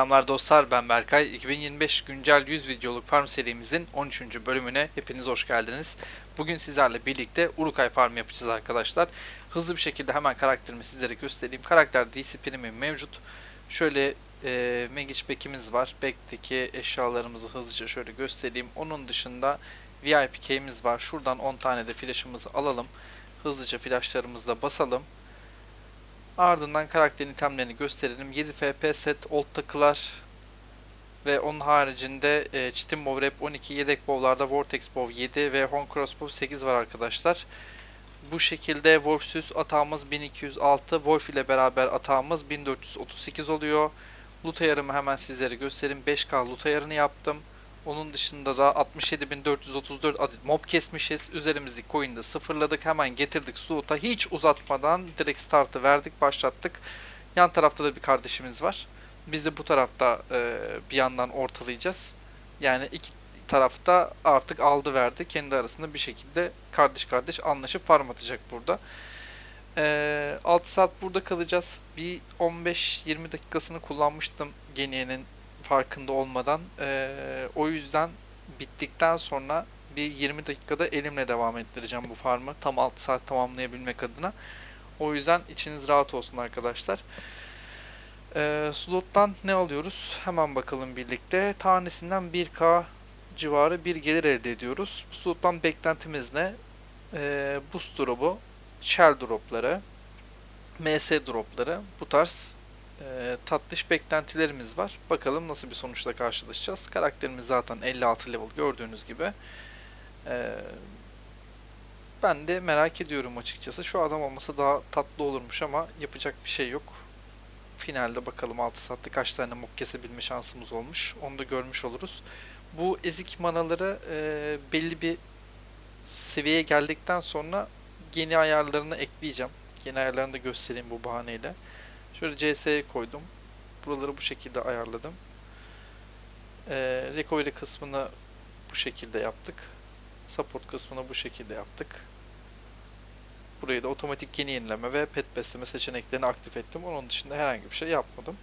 Selamlar dostlar ben Berkay. 2025 güncel 100 videoluk farm serimizin 13. bölümüne hepiniz hoş geldiniz. Bugün sizlerle birlikte Urukay farm yapacağız arkadaşlar. Hızlı bir şekilde hemen karakterimi sizlere göstereyim. Karakter Premium mevcut. Şöyle e, Magic Back'imiz var. Back'teki eşyalarımızı hızlıca şöyle göstereyim. Onun dışında VIP key'imiz var. Şuradan 10 tane de flash'ımızı alalım. Hızlıca flash'larımızı da basalım. Ardından karakterin itemlerini gösterelim. 7 FP set, old takılar ve onun haricinde e, Chitin Bow Rep 12, yedek bow'larda Vortex Bow 7 ve Horn Crossbow 8 var arkadaşlar. Bu şekilde Wolfsus atağımız 1206, Wolf ile beraber atağımız 1438 oluyor. Loot ayarımı hemen sizlere göstereyim. 5K loot ayarını yaptım. Onun dışında da 67.434 adet mob kesmişiz. Üzerimizdeki coin'i de sıfırladık. Hemen getirdik Suut'a. Hiç uzatmadan direkt startı verdik, başlattık. Yan tarafta da bir kardeşimiz var. Biz de bu tarafta e, bir yandan ortalayacağız. Yani iki tarafta artık aldı verdi. Kendi arasında bir şekilde kardeş kardeş anlaşıp farm atacak burada. E, 6 saat burada kalacağız. Bir 15-20 dakikasını kullanmıştım Geniye'nin farkında olmadan. Ee, o yüzden bittikten sonra bir 20 dakikada elimle devam ettireceğim bu farmı. Tam 6 saat tamamlayabilmek adına. O yüzden içiniz rahat olsun arkadaşlar. Ee, slottan ne alıyoruz? Hemen bakalım birlikte. Tanesinden 1k civarı bir gelir elde ediyoruz. Bu slottan beklentimiz ne? Ee, boost drop'u, shell drop'ları, ms drop'ları bu tarz e, tatlış beklentilerimiz var. Bakalım nasıl bir sonuçla karşılaşacağız. Karakterimiz zaten 56 level gördüğünüz gibi. E, ben de merak ediyorum açıkçası. Şu adam olmasa daha tatlı olurmuş ama yapacak bir şey yok. Finalde bakalım 6 saatte kaç tane mob kesebilme şansımız olmuş. Onu da görmüş oluruz. Bu ezik manaları e, belli bir seviyeye geldikten sonra yeni ayarlarını ekleyeceğim. Yeni ayarlarını da göstereyim bu bahaneyle. Şöyle CS'ye koydum. Buraları bu şekilde ayarladım. Ee, recovery kısmını bu şekilde yaptık. Support kısmını bu şekilde yaptık. Burayı da otomatik yeni yenileme ve pet besleme seçeneklerini aktif ettim. Onun dışında herhangi bir şey yapmadım.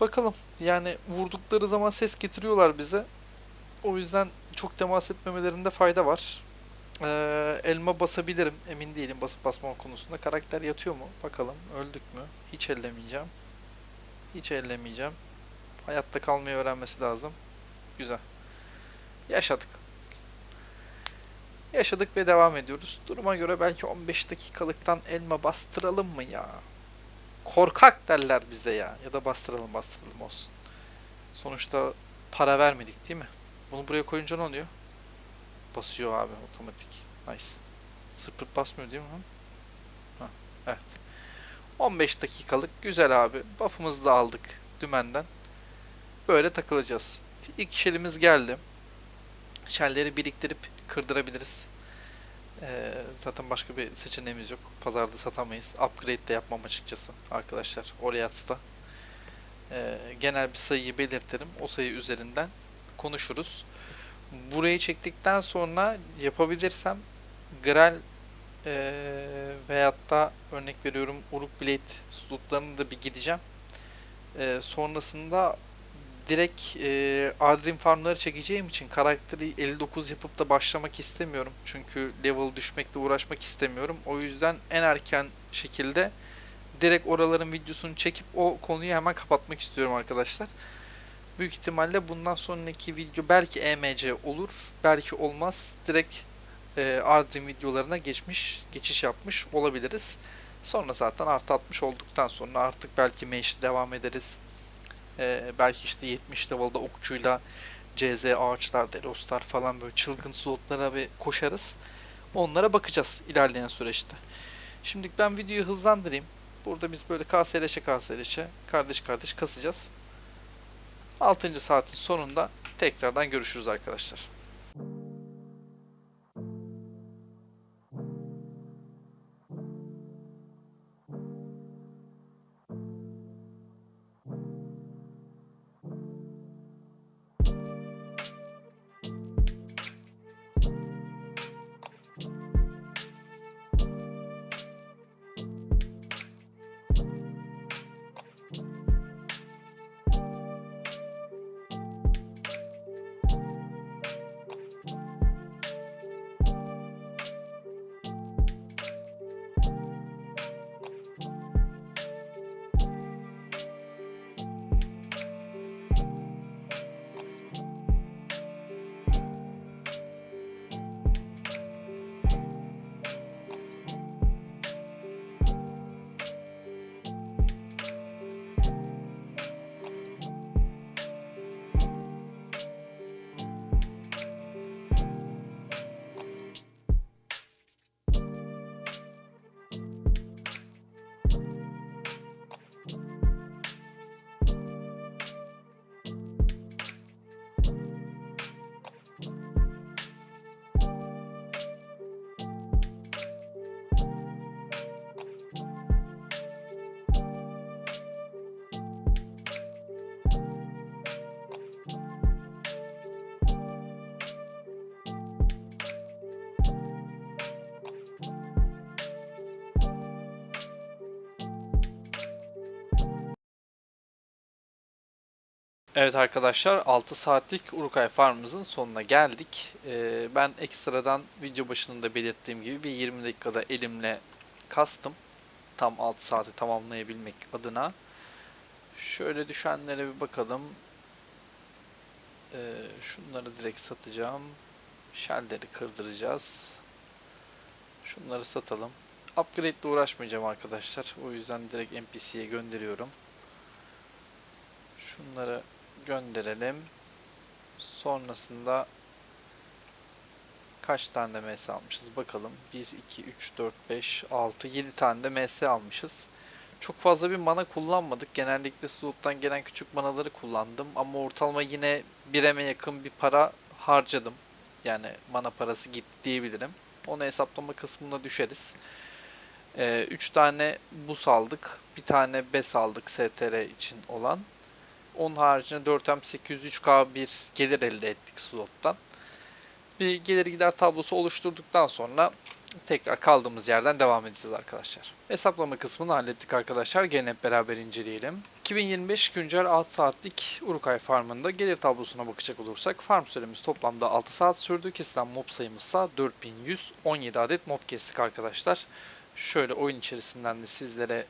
Bakalım. Yani vurdukları zaman ses getiriyorlar bize. O yüzden çok temas etmemelerinde fayda var. Ee, elma basabilirim. Emin değilim basıp basmama konusunda. Karakter yatıyor mu? Bakalım. Öldük mü? Hiç ellemeyeceğim. Hiç ellemeyeceğim. Hayatta kalmayı öğrenmesi lazım. Güzel. Yaşadık. Yaşadık ve devam ediyoruz. Duruma göre belki 15 dakikalıktan elma bastıralım mı ya? Korkak derler bize ya. Ya da bastıralım bastıralım olsun. Sonuçta para vermedik değil mi? Bunu buraya koyunca ne oluyor? Basıyor abi otomatik. Nice. Sırt pırt basmıyor değil mi? Ha, evet. 15 dakikalık güzel abi. Buff'ımızı da aldık dümenden. Böyle takılacağız. İlk şelimiz geldi. Şelleri biriktirip kırdırabiliriz. Ee, zaten başka bir seçeneğimiz yok. Pazarda satamayız. Upgrade de yapmam açıkçası arkadaşlar. Oriats'ta. Ee, genel bir sayıyı belirtirim. O sayı üzerinden konuşuruz burayı çektikten sonra yapabilirsem Grel e, veyahut da örnek veriyorum Uruk Blade slotlarını da bir gideceğim. E, sonrasında direkt e, Adrim farmları çekeceğim için karakteri 59 yapıp da başlamak istemiyorum. Çünkü level düşmekle uğraşmak istemiyorum. O yüzden en erken şekilde direkt oraların videosunu çekip o konuyu hemen kapatmak istiyorum arkadaşlar. Büyük ihtimalle bundan sonraki video belki EMC olur, belki olmaz. Direkt e, Ardrim videolarına geçmiş, geçiş yapmış olabiliriz. Sonra zaten artı 60 olduktan sonra artık belki Mage'de devam ederiz. E, belki işte 70 level'da okçuyla CZ ağaçlar, Deloslar falan böyle çılgın slotlara bir koşarız. Onlara bakacağız ilerleyen süreçte. Şimdi ben videoyu hızlandırayım. Burada biz böyle KSLŞ'e KSLŞ'e kardeş kardeş kasacağız. 6. saatin sonunda tekrardan görüşürüz arkadaşlar. Evet arkadaşlar 6 saatlik Urukay Farm'ımızın sonuna geldik. Ee, ben ekstradan video başında belirttiğim gibi bir 20 dakikada elimle kastım. Tam 6 saati tamamlayabilmek adına. Şöyle düşenlere bir bakalım. Ee, şunları direkt satacağım. Shell'leri kırdıracağız. Şunları satalım. Upgrade ile uğraşmayacağım arkadaşlar. O yüzden direkt NPC'ye gönderiyorum. Şunları gönderelim. Sonrasında kaç tane de MS almışız bakalım. 1, 2, 3, 4, 5, 6, 7 tane de MS almışız. Çok fazla bir mana kullanmadık. Genellikle slottan gelen küçük manaları kullandım. Ama ortalama yine 1'eme yakın bir para harcadım. Yani mana parası gitti diyebilirim. Onu hesaplama kısmına düşeriz. 3 tane bus aldık. Bir tane bes aldık STR için olan. Onun haricinde 4M 803K bir gelir elde ettik slottan. Bir gelir gider tablosu oluşturduktan sonra tekrar kaldığımız yerden devam edeceğiz arkadaşlar. Hesaplama kısmını hallettik arkadaşlar. Gene hep beraber inceleyelim. 2025 güncel 6 saatlik Urukay Farm'ında gelir tablosuna bakacak olursak farm süremiz toplamda 6 saat sürdü. Kesilen mob sayımızsa 4117 adet mob kestik arkadaşlar. Şöyle oyun içerisinden de sizlere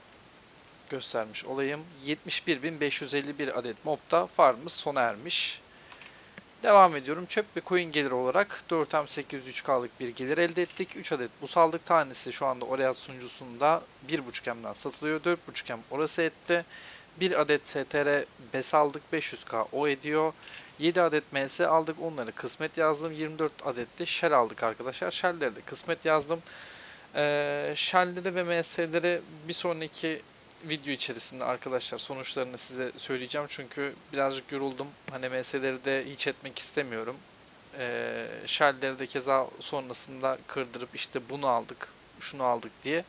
göstermiş olayım. 71.551 adet mobda farmımız sona ermiş. Devam ediyorum. Çöp ve coin gelir olarak 4M803K'lık bir gelir elde ettik. 3 adet bus aldık. Tanesi şu anda Orea sunucusunda 1.5M'den satılıyor. 4.5M orası etti. 1 adet STR BES aldık. 500K o ediyor. 7 adet MS aldık. Onları kısmet yazdım. 24 adet de shell aldık arkadaşlar. Shell'leri de kısmet yazdım. Ee, shell'leri ve MS'leri bir sonraki video içerisinde arkadaşlar sonuçlarını size söyleyeceğim. Çünkü birazcık yoruldum. Hani MS'leri de hiç etmek istemiyorum. Ee, shell'leri de keza sonrasında kırdırıp işte bunu aldık, şunu aldık diye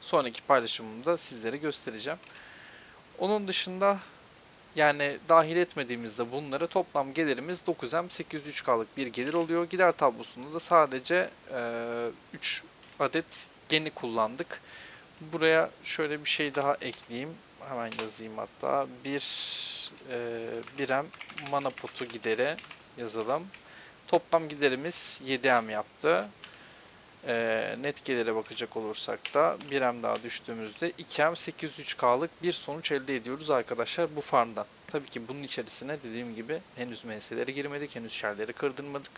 sonraki paylaşımımda sizlere göstereceğim. Onun dışında yani dahil etmediğimizde bunları toplam gelirimiz 9M 803K'lık bir gelir oluyor. Gider tablosunda da sadece e, 3 adet geni kullandık. Buraya şöyle bir şey daha ekleyeyim. Hemen yazayım hatta. Bir e, birem mana potu gideri yazalım. Toplam giderimiz 7M yaptı. E, net gelire bakacak olursak da 1M daha düştüğümüzde 2M 803K'lık bir sonuç elde ediyoruz arkadaşlar bu farmdan. Tabii ki bunun içerisine dediğim gibi henüz MS'lere girmedik. Henüz shell'leri kırdırmadık.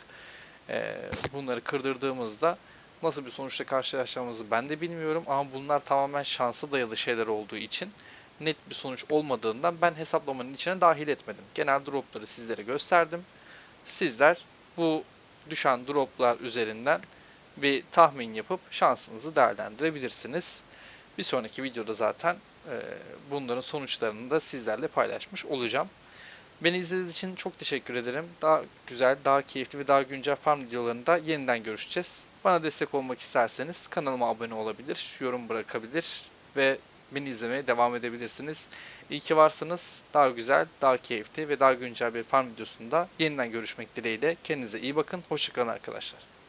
E, bunları kırdırdığımızda nasıl bir sonuçla karşılaşacağımızı ben de bilmiyorum ama bunlar tamamen şansa dayalı şeyler olduğu için net bir sonuç olmadığından ben hesaplamanın içine dahil etmedim. Genel dropları sizlere gösterdim. Sizler bu düşen droplar üzerinden bir tahmin yapıp şansınızı değerlendirebilirsiniz. Bir sonraki videoda zaten bunların sonuçlarını da sizlerle paylaşmış olacağım. Beni izlediğiniz için çok teşekkür ederim. Daha güzel, daha keyifli ve daha güncel farm videolarında yeniden görüşeceğiz. Bana destek olmak isterseniz kanalıma abone olabilir, yorum bırakabilir ve beni izlemeye devam edebilirsiniz. İyi ki varsınız. Daha güzel, daha keyifli ve daha güncel bir farm videosunda yeniden görüşmek dileğiyle. Kendinize iyi bakın. Hoşçakalın arkadaşlar.